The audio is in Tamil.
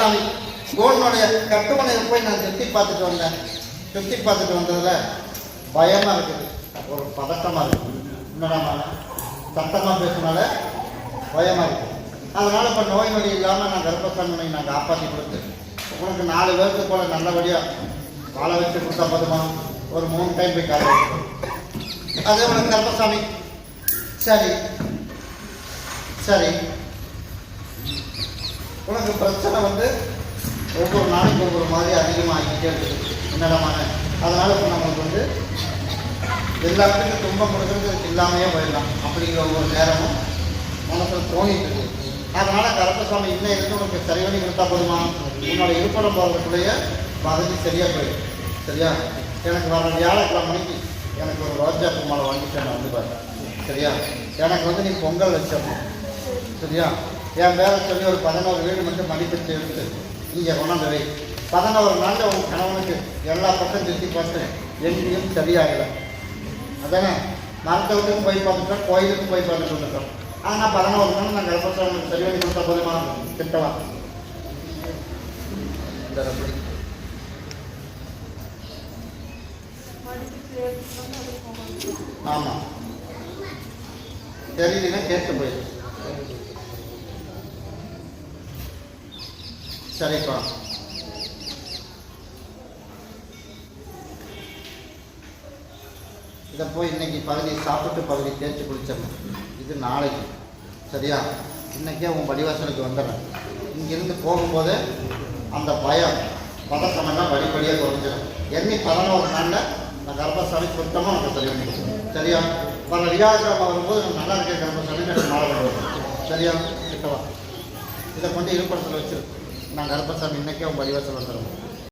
சாமி கட்டுமனையை போய் நான் சுற்றி பார்த்துட்டு வந்தேன். சுற்றி பார்த்துட்டு வந்ததுல பயமா இருக்குது. ஒரு பதட்டமா இருக்குது. என்னடா சத்தமாக பேசினால பயமா இருக்குது. அதனால இப்போ நோய் நொடி இல்லாமல் நான் கர்ப்பசாமி நான் காப்பாற்றி கொடுத்து உனக்கு நாலு பேருக்கு போல நல்லபடியாக வாழ வச்சு கொடுத்தா போதுமா? ஒரு மூணு டைம் போய் காலை அதே உனக்கு கர்ப்பசாமி. சரி. சரி. உனக்கு பிரச்சனை வந்து ஒவ்வொரு நாளைக்கு ஒவ்வொரு மாதிரி அதிகமாகிக்கிட்டே இருக்குது. என்னடமான அதனால் இப்போ நம்மளுக்கு வந்து எல்லாத்துக்கும் துன்பம் கொடுக்குறது இல்லாமையே போயிடலாம். அப்படிங்கிற ஒவ்வொரு நேரமும் மனசில் தோணிட்டு இருக்கு. அதனால் கருப்பசாமி இன்னும் இருந்து உனக்கு சரி பண்ணி கொடுத்தா போதுமா? உன்னோட இருப்பிடம் போகிறதுக்குள்ளேயே பதவி சரியாக போயிடும் சரியா? எனக்கு வர வியாழக்கிழமைக்கு எனக்கு ஒரு ரோஜா பூ மாலை வாங்கிட்டு நான் வந்து பாரு சரியா? எனக்கு வந்து நீ பொங்கல் வச்சிடணும். சரியா? என் பேரை சொல்லி ஒரு பதினோரு வீடு மட்டும் மதிப்பிட்டு எடுத்து இங்கே கொண்டாந்து பதினோரு நாளில் உங்கள் கணவனுக்கு எல்லா பக்கம் சுற்றி பார்த்து எங்கேயும் சரியாகலை. அதானே? மருத்துவத்துக்கும் போய் பார்த்துட்டோம் கோயிலுக்கும் போய் பார்த்துட்டு வந்துட்டோம். ஆனால் பதினோரு நாள் நான் கர்ப்பசாமிக்கு சரி பண்ணி கொடுத்த போதுமா? திட்டவா? ஆமாம் தெரியலன்னா கேட்டு போயிடு சரிப்பா இதை போய் இன்னைக்கு பகுதி சாப்பிட்டு பகுதி தேய்ச்சி குளிச்சிடணும். இது நாளைக்கு. சரியா? இன்னைக்கே உன் படிவாசலுக்கு வந்துடுறேன். இங்கிருந்து போகும்போது அந்த பயம் பதட்டமெல்லாம் வழிபடியாக குறைஞ்சிடும். எண்ணி பதினோரு நாளில் நான் கர்ப்பசாமி சுத்தமாக உனக்கு சரி சரியா? வர வியாழக்கிழமை வரும்போது நான் நல்லா இருக்கேன் கர்ப்பசாமி எனக்கு மாற சரியா? கிட்டவா இதை கொண்டு இருப்படத்தில் வச்சிரு. நான் கருப்பசாமி இன்றைக்கே உங்கள் படிவாசல் வந்துடுவோம்